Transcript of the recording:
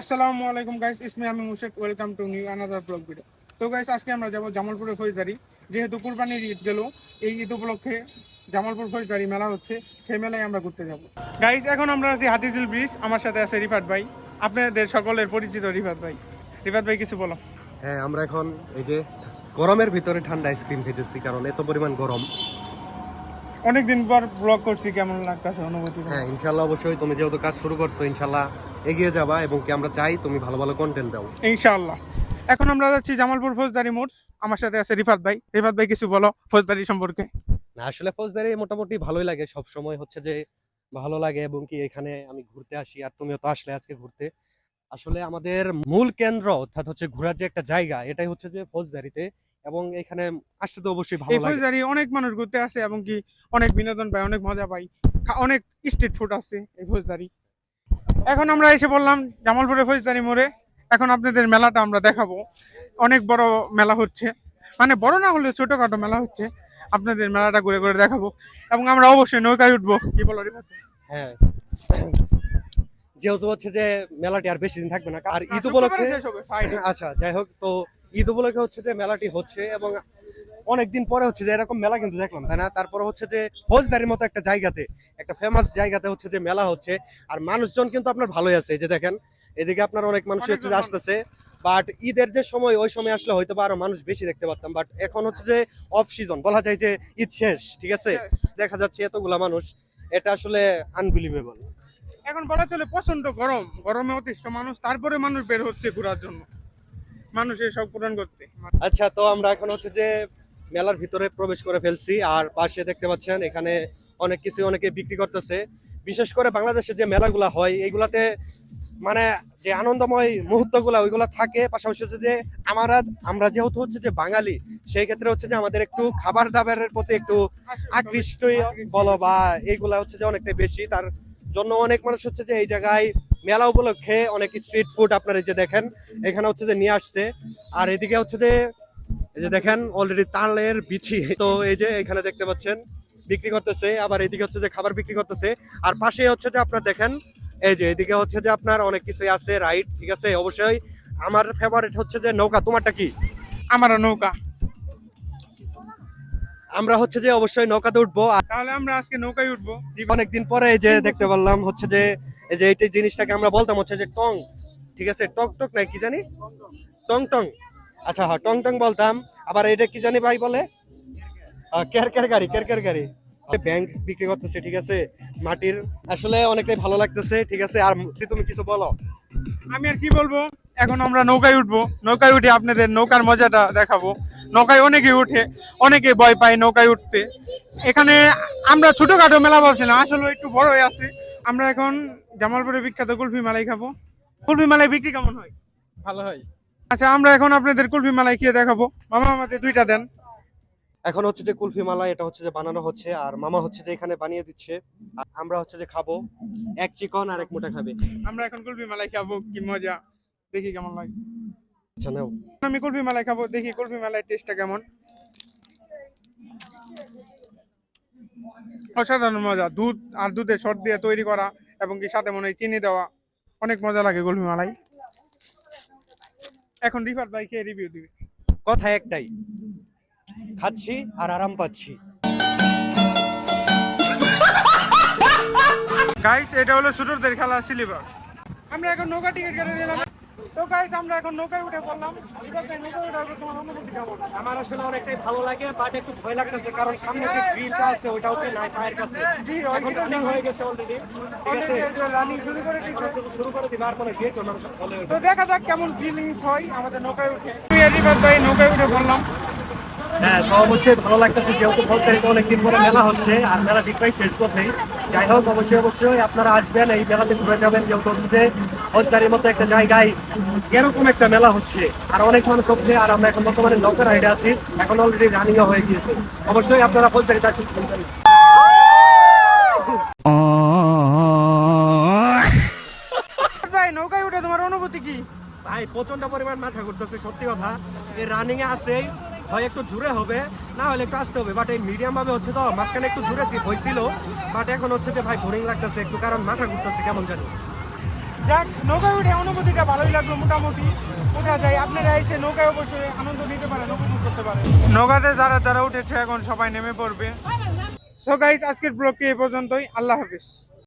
আসসালামু আলাইকুম গাইস ইসমি আমি Mushek welcome to new another blog video তো গাইস আজকে আমরা যাব জামালপুরে ফৌজদারি। যেহেতু কুরবানির ঈদ গেল এই ঈদ উপলক্ষে জামালপুর ফৌজদারি মেলা হচ্ছে। সেই মেলায় আমরা ঘুরতে যাব। গাইস এখন আমরা আছি হাতিঝিল ব্রিজ। আমার সাথে আছে রিফাত ভাই। আপনাদের সকলের পরিচিত রিফাত ভাই। রিফাত ভাই কিছু বলো। হ্যাঁ আমরা এখন এই যে গরমের ভিতরে ঠান্ডা আইসক্রিম খেতেছি কারণ এত পরিমাণ গরম। অনেকদিন পর ব্লগ করছি কেমন লাগতেছে অনুভূতি হ্যাঁ ইনশাল্লাহ অবশ্যই। তুমি যেহেতু কাজ শুরু করছ ইনশাল্লাহ এগিয়ে যাবা এবং কি আমরা চাই তুমি ভালো ভালো কন্টেন্ট দাও। ইনশাআল্লাহ। এখন আমরা যাচ্ছি জামালপুর ফৌজদারি মোড়। আমার সাথে আছে রিফাত ভাই। রিফাত ভাই কিছু বলো ফৌজদারি সম্পর্কে। না আসলে ফৌজদারি মোটামুটি ভালোই লাগে। সব সময় হচ্ছে যে ভালো লাগে এবং কি এখানে আমি ঘুরতে আসি আর তুমিও তো আসলে আজকে ঘুরতে। আসলে আমাদের মূল কেন্দ্র অর্থাৎ হচ্ছে ঘোরার যে একটা জায়গা এটাই হচ্ছে যে ফৌজদারিতে এবং এখানে আসতে তো অবশ্যই ভালো লাগে। ফৌজদারি অনেক মানুষ ঘুরতে আসে এবং কি অনেক বিনোদন পায় অনেক মজা পায়। অনেক স্ট্রিট ফুড আছে এই ফৌজদারি। এখন আমরা এসে বললাম জামালপুরে ফৌজদারি মোড়ে। এখন আপনাদের মেলাটা আমরা দেখাবো। অনেক বড় মেলা হচ্ছে। মানে বড় না হলেও ছোটখাটো মেলা হচ্ছে। আপনাদের মেলাটা ঘুরে ঘুরে দেখাবো। এবং আমরা অবশ্যই নৌকায় উঠবো। কি বলো হ্যাঁ। যেহেতু হচ্ছে যে মেলাটি আর বেশি দিন থাকবে না আর ঈদ উপলক্ষে হবে, আচ্ছা যাই হোক তো ঈদ উপলক্ষে হচ্ছে যে মেলাটি হচ্ছে এবং অনেকদিন পরে হচ্ছে যে এরকম মেলা কিন্তু দেখলাম তাই না? তারপরে হচ্ছে যে ফৌজদারির মতো একটা জায়গাতে একটা ফেমাস জায়গাতে হচ্ছে যে মেলা হচ্ছে আর মানুষজন কিন্তু আপনার ভালোই আছে এই যে দেখেন এদিকে আপনার অনেক মানুষ হচ্ছে যে আসতেছে বাট ঈদের যে সময় ওই সময় আসলে হয়তো বা আরও মানুষ বেশি দেখতে পারতাম বাট এখন হচ্ছে যে অফ সিজন বলা যায় যে ঈদ শেষ ঠিক আছে? দেখা যাচ্ছে এতগুলা মানুষ এটা আসলে আনবিলিভেবল এখন বলা চলে প্রচণ্ড গরম গরমে অতিষ্ঠ মানুষ তারপরে মানুষ বের হচ্ছে ঘোরার জন্য মানুষের সব পূরণ করতে। আচ্ছা তো আমরা এখন হচ্ছে যে মেলার ভিতরে প্রবেশ করে ফেলছি আর পাশে দেখতে পাচ্ছেন এখানে অনেক কিছু অনেকে বিক্রি করতেছে। বিশেষ করে বাংলাদেশে যে মেলাগুলা হয়, এইগুলাতে মানে যে আনন্দময় মুহূর্তগুলা ওইগুলা থাকে। পাশাপাশি হচ্ছে যে আমরা আমরা যেহেতু হচ্ছে যে বাঙালি, সেই ক্ষেত্রে হচ্ছে যে আমাদের একটু খাবার দাবারের প্রতি একটু আকৃষ্ট বলো বা এইগুলা হচ্ছে যে অনেকটা বেশি। তার জন্য অনেক মানুষ হচ্ছে যে এই জায়গায় মেলা উপলক্ষে অনেক স্ট্রিট ফুড আপনারা যে দেখেন, এখানে হচ্ছে যে নিয়ে আসছে। আর এদিকে হচ্ছে যে এই যে দেখেন অলরেডি তালের বিছি তো এই যে এখানে দেখতে পাচ্ছেন বিক্রি করতেছে আবার এদিকে হচ্ছে যে খাবার বিক্রি করতেছে। আর পাশে হচ্ছে যে আপনার দেখেন এই যে এদিকে হচ্ছে যে আপনার অনেক কিছু আছে রাইট ঠিক আছে? অবশ্যই আমার ফেভারিট হচ্ছে যে নৌকা তোমারটা কি? আমারও নৌকা। আমরা হচ্ছে যে অবশ্যই নৌকাতে উঠবো। আর তাহলে আমরা আজকে নৌকায় উঠবো। অনেকদিন পরে এই যে দেখতে পারলাম হচ্ছে যে এই যে এই জিনিসটাকে আমরা বলতাম হচ্ছে যে টং। ঠিক আছে? টক টক নাই কি জানি? টং টং আচ্ছা হ্যাঁ টং টং বলতাম। আবার এটা কি জানি ভাই বলে? আহ, কের কের গাড়ি কের কের গাড়ি। ব্যাংক বিক্রি করতেছে ঠিক আছে? মাটির। আসলে অনেকটাই ভালো লাগতেছে ঠিক আছে? আর তুমি কিছু বলো? আমি আর কি বলব? এখন আমরা নৌকায় উঠবো। নৌকায় উঠে আপনাদের নৌকার মজাটা দেখাবো। নৌকায় অনেকে উঠে অনেকে ভয় পায় নৌকায় উঠতে। এখানে আমরা ছোটখাটো মেলা ভাবছিলাম আসলে একটু বড় হয়ে আছে। আমরা এখন জামালপুরে বিখ্যাত কুলফি মালাই খাব। কুলফি মালাই বিক্রি কেমন হয়? ভালো হয়। আচ্ছা আমরা এখন আপনাদের কুলফি মালাই খেয়ে দেখাবো। মামা আমাদের দুইটা দেন। এখন হচ্ছে যে কুলফি মালা এটা হচ্ছে যে বানানো হচ্ছে আর মামা হচ্ছে যে এখানে বানিয়ে দিচ্ছে। আর আমরা হচ্ছে যে খাব এক চিকন আর এক মোটা খাবে। আমরা এখন কুলফি মালাই খাব কি মজা। দেখি কেমন লাগে। আচ্ছা নাও। আমি কুলফি মালাই খাব দেখি কুলফি মালাই টেস্টটা কেমন। অসাধারণ মজা দুধ আর দুধের শর্ট দিয়ে তৈরি করা এবং কি সাথে মনে হয় চিনি দেওয়া। অনেক মজা লাগে কুলফি মালাই। এখন রিফাত ভাইকে রিভিউ দিবে। কথা একটাই খাচ্ছি আর আরাম পাচ্ছি। গাইস এটা হলো ছোটদের খেলা সিলেবাস আমরা এখন নৌকা টিকিট কেটে নিলাম। তো গাইস আমরা এখন নৌকায় উঠে পড়লাম। নৌকায় উঠে তোমার অনুভূতি কেমন আমার আসলে অনেকটাই ভালো লাগে বাট একটু ভয় লাগতেছে কারণ সামনে যে গ্রিলটা আছে ওটা হচ্ছে নাই পায়ের কাছে। এখন রানিং হয়ে গেছে অলরেডি ঠিক আছে? রানিং শুরু করে শুরু করে দিবা, আর মানে গেট তো দেখা যাক কেমন ফিলিংস হয় আমাদের নৌকায় উঠে। নৌকায় উঠে পড়লাম হ্যাঁ তো অবশ্যই ভালো লাগতেছে যেহেতু ফলতারিতে অনেকদিন পরে মেলা হচ্ছে আর মেলা প্রায় শেষ পথেই। যাই হোক অবশ্যই অবশ্যই আপনারা আসবেন এই মেলাতে ঘুরে যাবেন যেহেতু হচ্ছে ফৌজদারির মতো একটা জায়গায় এরকম একটা মেলা হচ্ছে আর অনেক মানুষ হচ্ছে আর আমরা এখন বর্তমানে নৌকার রাইডে আছি এখন অলরেডি রানিং হয়ে গিয়েছে। অবশ্যই আপনারা ফৌজদারিতে আসুন ভাই নৌকায় উঠে তোমার অনুভূতি কি? ভাই প্রচণ্ড পরিমাণ মাথা ঘুরতেছে সত্যি কথা। এই রানিং এ আসেই হয় একটু জুড়ে হবে না হলে একটু আসতে হবে বাট এই মিডিয়াম ভাবে হচ্ছে তো মাঝখানে একটু জুড়ে হয়েছিল বাট এখন হচ্ছে যে ভাই বোরিং লাগতেছে একটু কারণ মাথা ঘুরতেছে কেমন জানি। যাক নৌকায় উঠে অনুভূতিটা ভালোই লাগল মোটামুটি। ওঠা যায় আপনারা এসে নৌকায় অবশ্যই আনন্দ নিতে পারেন উপভোগ করতে পারেন। নৌকাতে যারা যারা উঠেছে এখন সবাই নেমে পড়বে। সো গাইস আজকের ব্লগটি এই পর্যন্তই আল্লাহ হাফিজ।